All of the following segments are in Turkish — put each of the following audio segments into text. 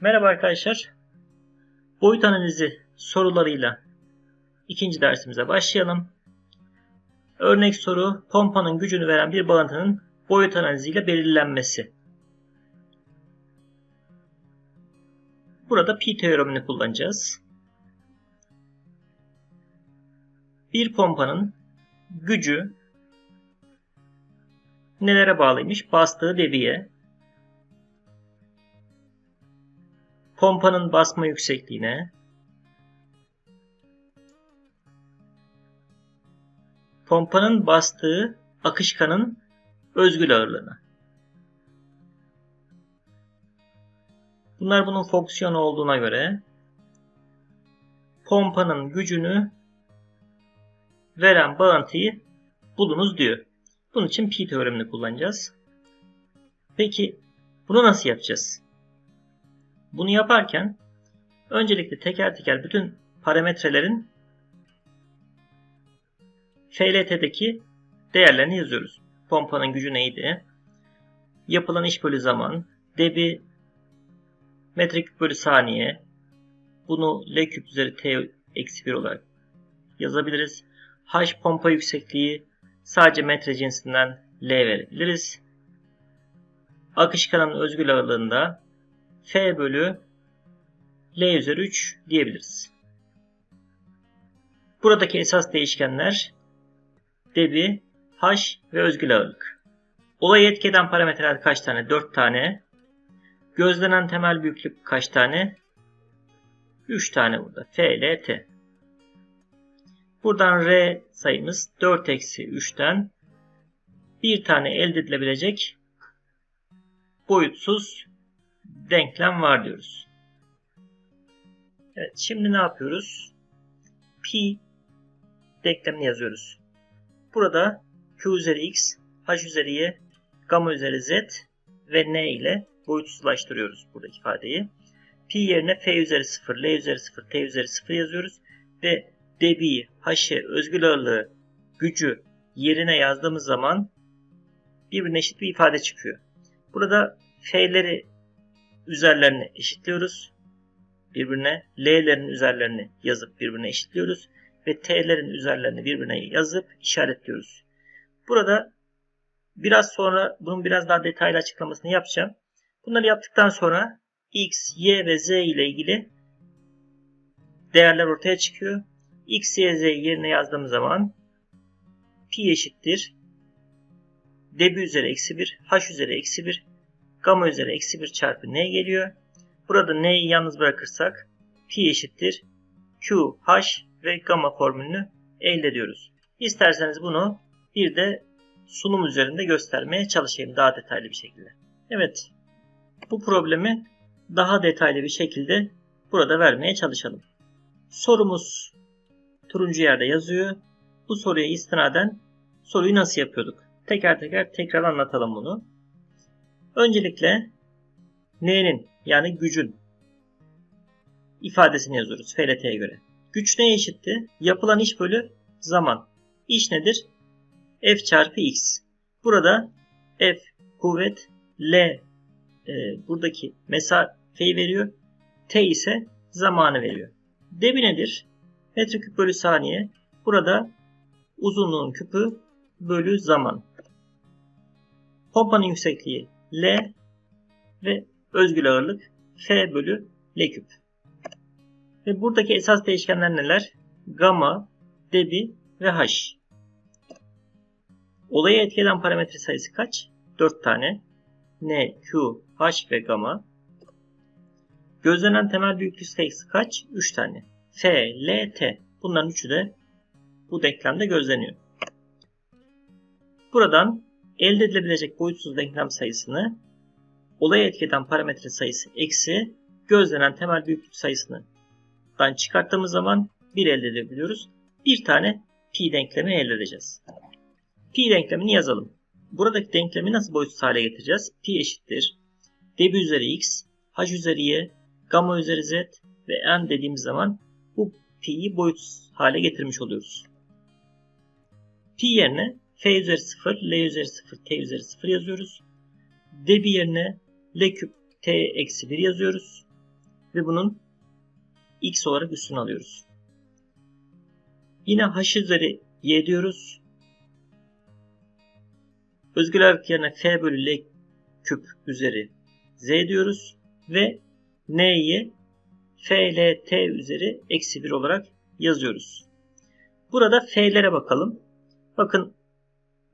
Merhaba arkadaşlar. Boyut analizi sorularıyla ikinci dersimize başlayalım. Örnek soru pompanın gücünü veren bir bağıntının boyut analiziyle belirlenmesi. Burada pi teoremini kullanacağız. Bir pompanın gücü nelere bağlıymış? Bastığı debiye, pompanın basma yüksekliğine, pompanın bastığı akışkanın özgül ağırlığına. Bunlar bunun fonksiyonu olduğuna göre pompanın gücünü veren bağıntıyı bulunuz diyor. Bunun için pi teoremini kullanacağız. Peki bunu nasıl yapacağız? Bunu yaparken öncelikle teker teker bütün parametrelerin FLT'deki değerlerini yazıyoruz. Pompanın gücü neydi? Yapılan iş bölü zaman, debi metreküp bölü saniye. Bunu L küp üzeri T eksi 1 olarak yazabiliriz. H pompa yüksekliği sadece metre cinsinden L verebiliriz. Akışkanın özgül ağırlığında F bölü L üzeri 3 diyebiliriz. Buradaki esas değişkenler debi, H ve özgül ağırlık. Olayı etki eden parametreler kaç tane? 4 tane. Gözlenen temel büyüklük kaç tane? 3 tane burada. F, L, T. Buradan R sayımız 4 eksi 3'ten bir tane elde edilebilecek boyutsuz denklem var diyoruz. Evet şimdi ne yapıyoruz? Pi denklemini yazıyoruz. Burada Q üzeri X, H üzeri Y, gamma üzeri Z ve N ile boyutsuzlaştırıyoruz buradaki ifadeyi. Pi yerine F üzeri 0, L üzeri 0, T üzeri 0 yazıyoruz. Ve debiyi, H'ı, özgül ağırlığı, gücü yerine yazdığımız zaman birbirine eşit bir ifade çıkıyor. Burada F'leri üzerlerini eşitliyoruz. Birbirine L'lerin üzerlerini yazıp birbirine eşitliyoruz. Ve T'lerin üzerlerini birbirine yazıp işaretliyoruz. Burada biraz sonra bunun biraz daha detaylı açıklamasını yapacağım. Bunları yaptıktan sonra X, Y ve Z ile ilgili değerler ortaya çıkıyor. X, Y, Z yerine yazdığımız zaman pi eşittir. Debi üzeri eksi 1, H üzeri eksi 1, gamma üzeri eksi 1 çarpı N geliyor. Burada N'yi yalnız bırakırsak pi eşittir. Q, H ve gamma formülünü elde ediyoruz. İsterseniz bunu bir de sunum üzerinde göstermeye çalışayım daha detaylı bir şekilde. Evet, bu problemi daha detaylı bir şekilde burada vermeye çalışalım. Sorumuz turuncu yerde yazıyor. Bu soruya istinaden soruyu nasıl yapıyorduk? Teker teker tekrar anlatalım bunu. Öncelikle N'nin yani gücün ifadesini yazıyoruz FLT'ye göre. Güç neye eşitti? Yapılan iş bölü zaman. İş nedir? F çarpı X. Burada F kuvvet, L e, buradaki mesafeyi veriyor. T ise zamanı veriyor. Debi nedir? Metreküp bölü saniye. Burada uzunluğun küpü bölü zaman. Pompanın yüksekliği L ve özgül ağırlık F bölü L küp. Ve buradaki esas değişkenler neler? Gamma, debi ve H. Olaya etki eden parametre sayısı kaç? 4 tane. N, Q, H ve gamma. Gözlenen temel büyüklük sayısı kaç? 3 tane. F, L, T. Bunların üçü de bu denklemde gözleniyor. Buradan elde edilebilecek boyutsuz denklem sayısını olaya etki eden parametre sayısı eksi gözlenen temel büyüklük sayısından çıkarttığımız zaman 1 elde edebiliyoruz. Bir tane pi denklemi elde edeceğiz. Pi denklemini yazalım. Buradaki denklemi nasıl boyutsuz hale getireceğiz? Pi eşittir. Debi üzeri x, h üzeri y, gamma üzeri z ve n dediğimiz zaman bu pi'yi boyutsuz hale getirmiş oluyoruz. Pi yerine f üzeri 0, l üzeri 0, t üzeri 0 yazıyoruz. Debi yerine l küp t eksi 1 yazıyoruz. ve bunun x olarak üstünü alıyoruz. Yine h üzeri y diyoruz. Özgül ağırlık yerine f bölü l küp üzeri z diyoruz. Ve n'yi f l t üzeri eksi 1 olarak yazıyoruz. Burada f'lere bakalım. Bakın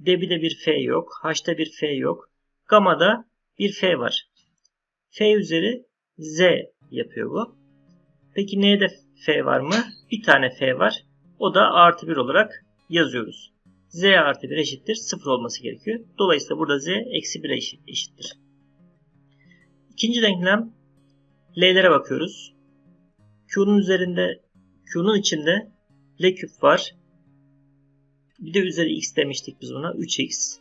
debide bir f yok. H'ta bir f yok. Gama'da bir f var. f üzeri z yapıyor bu. Peki n'de f var mı? Bir tane f var. O da artı 1 olarak yazıyoruz. z artı 1 eşittir 0 olması gerekiyor. Dolayısıyla burada z eksi 1 eşittir. İkinci denklem l'lere bakıyoruz. Q'nun üzerinde Q'nun içinde L küp var. Bir de üzeri x demiştik biz buna. 3x.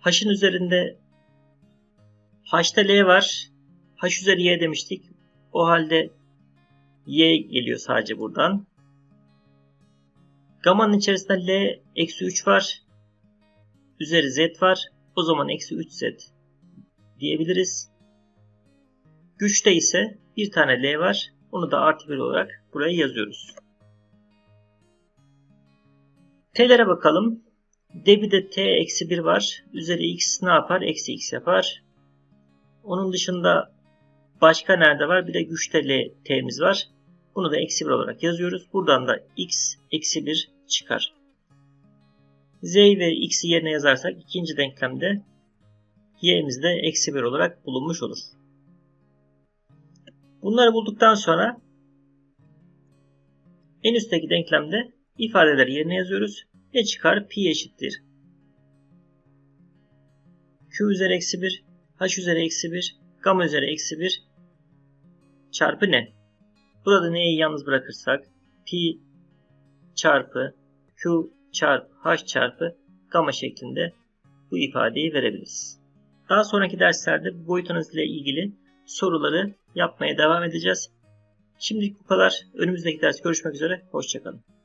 H'ın üzerinde H'ta L var. H üzeri y demiştik. O halde y geliyor sadece buradan. Gamma'nın içerisinde L eksi 3 var. Üzeri z var. O zaman eksi 3z diyebiliriz. Güçte ise bir tane L var. Onu da artı 1 olarak buraya yazıyoruz. T'lere bakalım. Debide T eksi 1 var. Üzeri X ne yapar? Eksi X yapar. Onun dışında başka nerede var? Bir de güçte L T'miz var. Bunu da eksi 1 olarak yazıyoruz. Buradan da X eksi 1 çıkar. Z ve X'i yerine yazarsak ikinci denklemde Y'miz de eksi 1 olarak bulunmuş olur. Bunları bulduktan sonra en üstteki denklemde ifadeleri yerine yazıyoruz. Ne çıkar? Pi eşittir. Q üzeri eksi 1, H üzeri eksi 1, gamma üzeri eksi 1 çarpı ne? Burada neyi yalnız bırakırsak pi çarpı Q çarpı H çarpı gamma şeklinde bu ifadeyi verebiliriz. Daha sonraki derslerde bu boyut analizi ile ilgili soruları yapmaya devam edeceğiz. Şimdilik bu kadar. Önümüzdeki ders görüşmek üzere. Hoşçakalın.